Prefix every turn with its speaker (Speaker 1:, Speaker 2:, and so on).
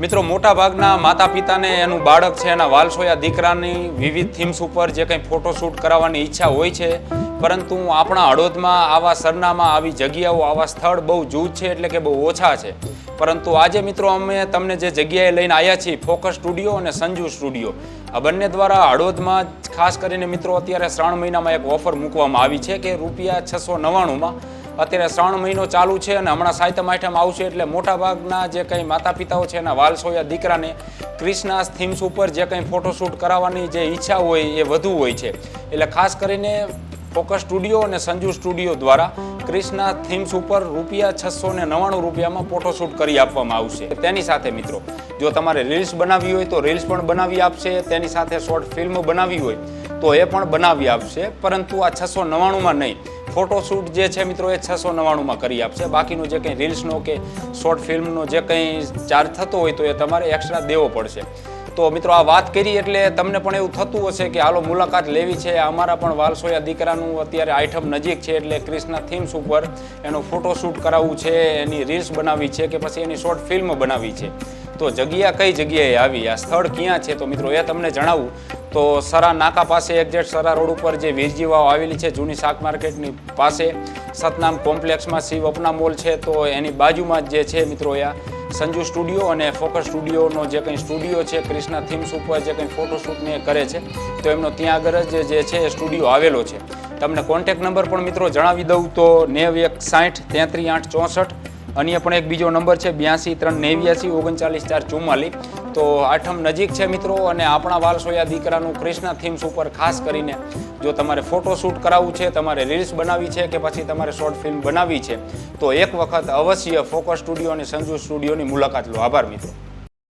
Speaker 1: મિત્રો મોટા ભાગના માતા પિતાને એનું બાળક છે, એના વાલસોયા દીકરાની વિવિધ થીમ્સ ઉપર જે કંઈ ફોટોશૂટ કરાવવાની ઈચ્છા હોય છે. પરંતુ આપણા હળોદમાં આવા સરનામા આવી જગ્યાઓ, આવા સ્થળ બહુ જૂજ છે, એટલે કે બહુ ઓછા છે. પરંતુ આજે મિત્રો, અમે તમને જે જગ્યાએ લઈને આવ્યા છીએ ફોકસ સ્ટુડિયો અને સંજુ સ્ટુડિયો આ બંને દ્વારા હળોદમાં ખાસ કરીને મિત્રો, અત્યારે શ્રાવણ મહિનામાં એક ઓફર મૂકવામાં આવી છે કે રૂપિયા છસો નવ્વાણુંમાં અત્યારે શ્રાવણ મહિનો ચાલુ છે અને હમણાં સાહિત્ય આઠમ આવશે એટલે મોટાભાગના જે કંઈ માતા પિતાઓ છે એના વાલસોયા દીકરાને ક્રિષ્ના થીમ્સ ઉપર જે કંઈ ફોટોશૂટ કરાવવાની જે ઈચ્છા હોય એ વધુ હોય છે. એટલે ખાસ કરીને ફોકસ સ્ટુડિયો અને સંજુ સ્ટુડિયો દ્વારા ક્રિષ્ના થીમ્સ ઉપર રૂપિયા છસો ને નવ્વાણું રૂપિયામાં ફોટોશૂટ કરી આપવામાં આવશે. તેની સાથે મિત્રો, જો તમારે રીલ્સ બનાવવી હોય તો રીલ્સ પણ બનાવી આપશે. તેની સાથે શોર્ટ ફિલ્મ બનાવવી હોય તો એ પણ બનાવી આપશે, પરંતુ આ છસો નવ્વાણુંમાં નહીં. ફોટોશૂટ જે છે મિત્રો, એ છસો નવ્વાણુંમાં કરી આપશે. બાકીનું જે કંઈ રીલ્સનો કે શોર્ટ ફિલ્મનો જે કંઈ ચાર્જ થતો હોય તો એ તમારે એક્સ્ટ્રા દેવો પડશે. તો મિત્રો, આ વાત કરી એટલે તમને પણ એવું થતું હશે કે હાલો, મુલાકાત લેવી છે. અમારા પણ વાલસોયા દીકરાનું અત્યારે આઈટમ નજીક છે એટલે ક્રિષ્ના થીમ્સ ઉપર એનો ફોટોશૂટ કરાવવું છે, એની રીલ્સ બનાવવી છે કે પછી એની શોર્ટ ફિલ્મ બનાવવી છે. તો જગ્યા કઈ જગ્યાએ આવી? આ સ્થળ ક્યાં છે? તો મિત્રો, એ તમને જણાવું. તો સરા નાકા પાસે એક્ઝેક્ટ સરા રોડ ઉપર જે વીરજી વાવ આવેલી છે, જૂની શાક માર્કેટની પાસે, સતનામ કોમ્પ્લેક્સમાં શિવ અપના મોલ છે, તો એની બાજુમાં જ છે મિત્રો આ સંજુ સ્ટુડિયો અને ફોકસ સ્ટુડિયોનો જે કંઈ સ્ટુડિયો છે, ક્રિષ્ના થીમ્સ ઉપર જે કંઈ ફોટોશૂટને કરે છે, તો એમનો ત્યાં આગળ જ જે છે, એ સ્ટુડિયો આવેલો છે. તમને કોન્ટેક નંબર પણ મિત્રો જણાવી દઉં તો નેવ એક સાઠ તેત્રીસ આઠ ચોસઠ અન્ય પણ એક બીજો નંબર છે બ્યાસી ત્રણ નેવ્યાસી ઓગણચાલીસ ચાર ચુમ્માલીસ. તો આઠમ નજીક છે મિત્રો અને આપણા વાલસોયા દીકરાનું ક્રિષ્ના થીમ્સ ઉપર ખાસ કરીને જો તમારે ફોટોશૂટ કરાવવું છે, તમારે રીલ્સ બનાવવી છે કે પછી તમારે શોર્ટ ફિલ્મ બનાવવી છે, તો એક વખત અવશ્ય ફોકસ સ્ટુડિયો અને સંજુ સ્ટુડિયોની મુલાકાત લો. આભાર મિત્રો.